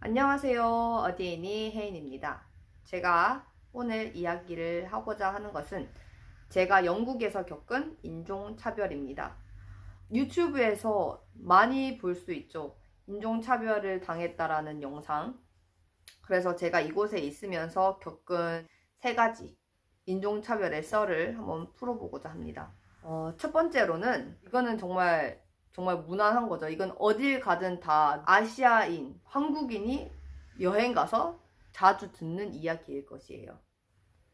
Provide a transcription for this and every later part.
안녕하세요. 어디이니 혜인입니다. 제가 오늘 이야기를 하고자 하는 것은 제가 영국에서 겪은 인종차별입니다. 유튜브에서 많이 볼 수 있죠. 인종차별을 당했다라는 영상. 그래서 제가 이곳에 있으면서 겪은 세 가지 인종차별의 썰을 한번 풀어보고자 합니다. 어, 첫 번째로는 이거는 정말 정말 무난한 거죠. 이건 어딜 가든 다 아시아인, 한국인이 여행 가서 자주 듣는 이야기일 것이에요.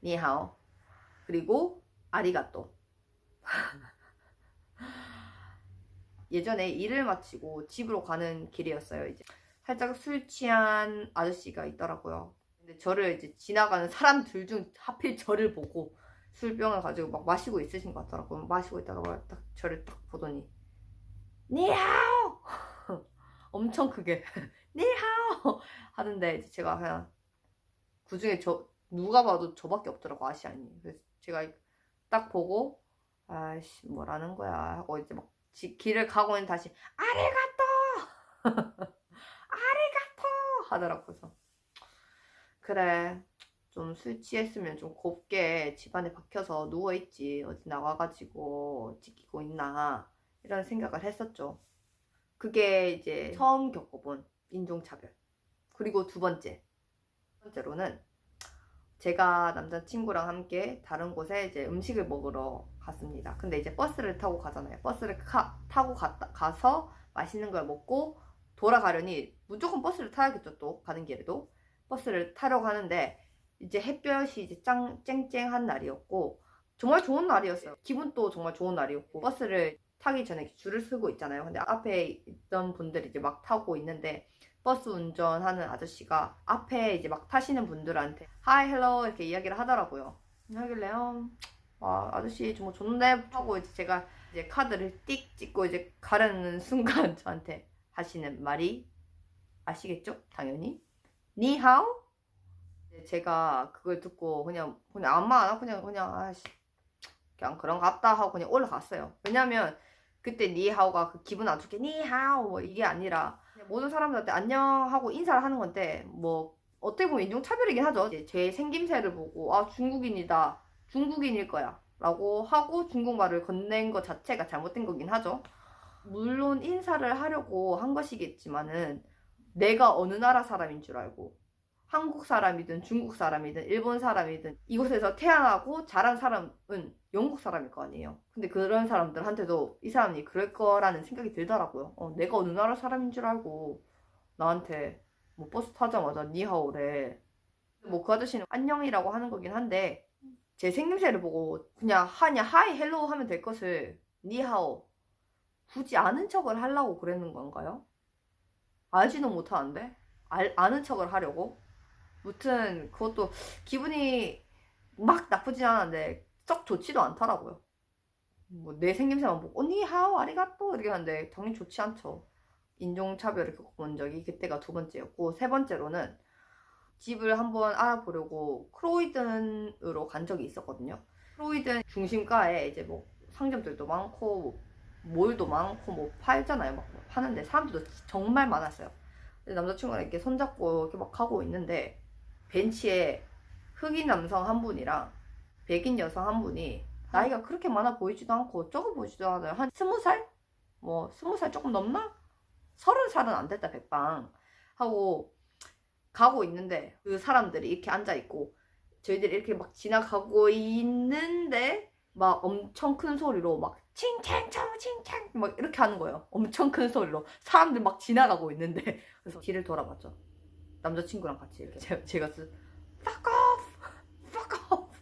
니하오. 그리고 아리가또. 예전에 일을 마치고 집으로 가는 길이었어요. 이제 살짝 술 취한 아저씨가 있더라고요. 근데 저를 이제 지나가는 사람들 중 하필 저를 보고 술병을 가지고 막 마시고 있으신 것 같더라고요. 마시고 있다가 딱 저를 딱 보더니 니하오! 엄청 크게 니하오! 하는데 제가 그냥 그 중에 저 누가 봐도 저밖에 없더라고 아시아인이 그래서 제가 딱 보고 아이씨 뭐라는 거야 하고 이제 막 지- 길을 가고 있는 다시 아리가또! 아리가또! 하더라고 그래서 그래 좀 술 취했으면 좀 곱게 집안에 박혀서 누워있지 어디 나와가지고 찍히고 있나 이런 생각을 했었죠. 그게 이제 처음 겪어본 인종차별. 그리고 두 번째. 두 번째로는 제가 남자친구랑 함께 다른 곳에 이제 음식을 먹으러 갔습니다. 근데 이제 버스를 타고 가잖아요. 버스를 카- 타고 갔다, 가서 맛있는 걸 먹고 돌아가려니 무조건 버스를 타야겠죠. 또 가는 길에도. 버스를 타려고 하는데 이제 햇볕이 이제 짱, 쨍쨍한 날이었고 정말 좋은 날이었어요. 기분도 정말 좋은 날이었고 버스를 타기 전에 줄을 서고 있잖아요. 근데 앞에 있던 분들이 이제 막 타고 있는데 버스 운전하는 아저씨가 앞에 이제 막 타시는 분들한테 하이 헬로 이렇게 이야기를 하더라고요. 하길래요. 와 아저씨 정말 좋네 하고 이제 제가 이제 카드를 띡 찍고 이제 가려는 순간 저한테 하시는 말이 아시겠죠? 당연히 니하오? 제가 그걸 듣고 그냥 그냥 아무 안 하고 그냥 그냥 아씨 그냥 그런 것 같다 하고 그냥 올라갔어요. 왜냐면 그때 니하오가 그 기분 안 좋게 니하오 뭐 이게 아니라 모든 사람들한테 안녕하고 인사를 하는 건데 뭐 어떻게 보면 인종차별이긴 하죠. 제 생김새를 보고 아 중국인이다 중국인일 거야 라고 하고 중국말을 건넨 것 자체가 잘못된 거긴 하죠. 물론 인사를 하려고 한 것이겠지만은 내가 어느 나라 사람인 줄 알고 한국 사람이든 중국 사람이든 일본 사람이든 이곳에서 태어나고 자란 사람은 영국 사람일 거 아니에요. 근데 그런 사람들한테도 이 사람이 그럴 거라는 생각이 들더라고요. 어, 내가 어느 나라 사람인 줄 알고 나한테 뭐 버스 타자마자 니하오래. 뭐 그 아저씨는 안녕이라고 하는 거긴 한데 제 생김새를 보고 그냥 하냐 하이 헬로우 하면 될 것을 니하오 굳이 아는 척을 하려고 그랬는 건가요? 알지도 못하는데 알, 아는 척을 하려고 무튼 그것도 기분이 막 나쁘진 않았는데 썩 좋지도 않더라고요. 뭐 내 생김새만 보고 언니 하우 아리가또 이렇게 하는데 당연히 좋지 않죠. 인종차별을 겪어본 적이 그때가 두 번째였고 세 번째로는 집을 한번 알아보려고 크로이든으로 간 적이 있었거든요. 크로이든 중심가에 이제 뭐 상점들도 많고 뭐 몰도 많고 뭐 팔잖아요. 막 파는데 사람들도 정말 많았어요. 남자친구랑 이렇게 손잡고 이렇게 막 가고 있는데 벤치에 흑인 남성 한 분이랑 백인 여성 한 분이 나이가 그렇게 많아 보이지도 않고 적어 보이지도 않아요. 한 스무 살? 뭐 스무 살 조금 넘나? 서른 살은 안 됐다 백방 하고 가고 있는데 그 사람들이 이렇게 앉아 있고 저희들이 이렇게 막 지나가고 있는데 막 엄청 큰 소리로 막 칭칭청 칭칭 막 이렇게 하는 거예요. 엄청 큰 소리로 사람들 막 지나가고 있는데 그래서 뒤를 돌아봤죠. 남자친구랑 같이 이렇게. 제가, 제가 쓰 fuck off, fuck off.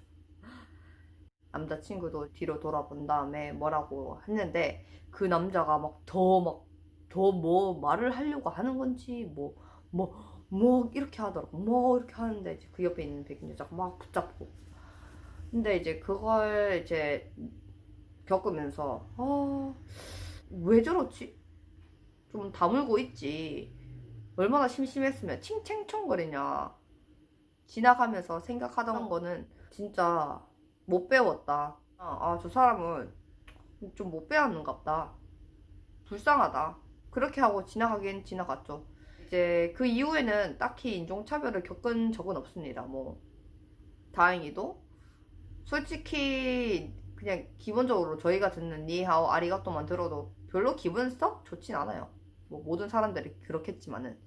남자친구도 뒤로 돌아본 다음에 뭐라고 했는데 그 남자가 막 더 막 더 뭐 말을 하려고 하는 건지 뭐 뭐 뭐 이렇게 하더라고. 뭐 이렇게 하는데 이제 그 옆에 있는 백인 여자가 막 붙잡고. 근데 이제 그걸 이제 겪으면서 아왜 저렇지? 좀 다물고 있지 얼마나 심심했으면 칭챙청거리냐. 지나가면서 생각하던 거는 진짜 못 배웠다. 아저 사람은 좀 못 배웠는갑다. 불쌍하다. 그렇게 하고 지나가긴 지나갔죠. 이제 그 이후에는 딱히 인종차별을 겪은 적은 없습니다. 뭐. 다행히도. 솔직히 그냥 기본적으로 저희가 듣는 니하오 아리가또만 들어도 별로 기분 썩 좋진 않아요. 뭐 모든 사람들이 그렇겠지만은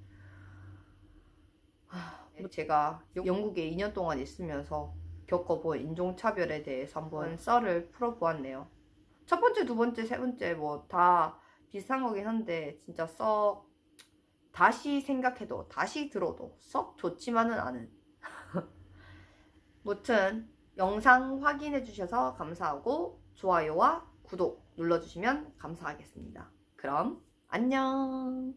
하, 제가 영국에 2년 동안 있으면서 겪어본 인종차별에 대해서 한번 썰을 풀어보았네요. 첫 번째, 두 번째, 세 번째 뭐 다 비슷한 거긴 한데 진짜 썩 다시 생각해도 다시 들어도 썩 좋지만은 않은 무튼 영상 확인해 주셔서 감사하고 좋아요와 구독 눌러주시면 감사하겠습니다. 그럼 안녕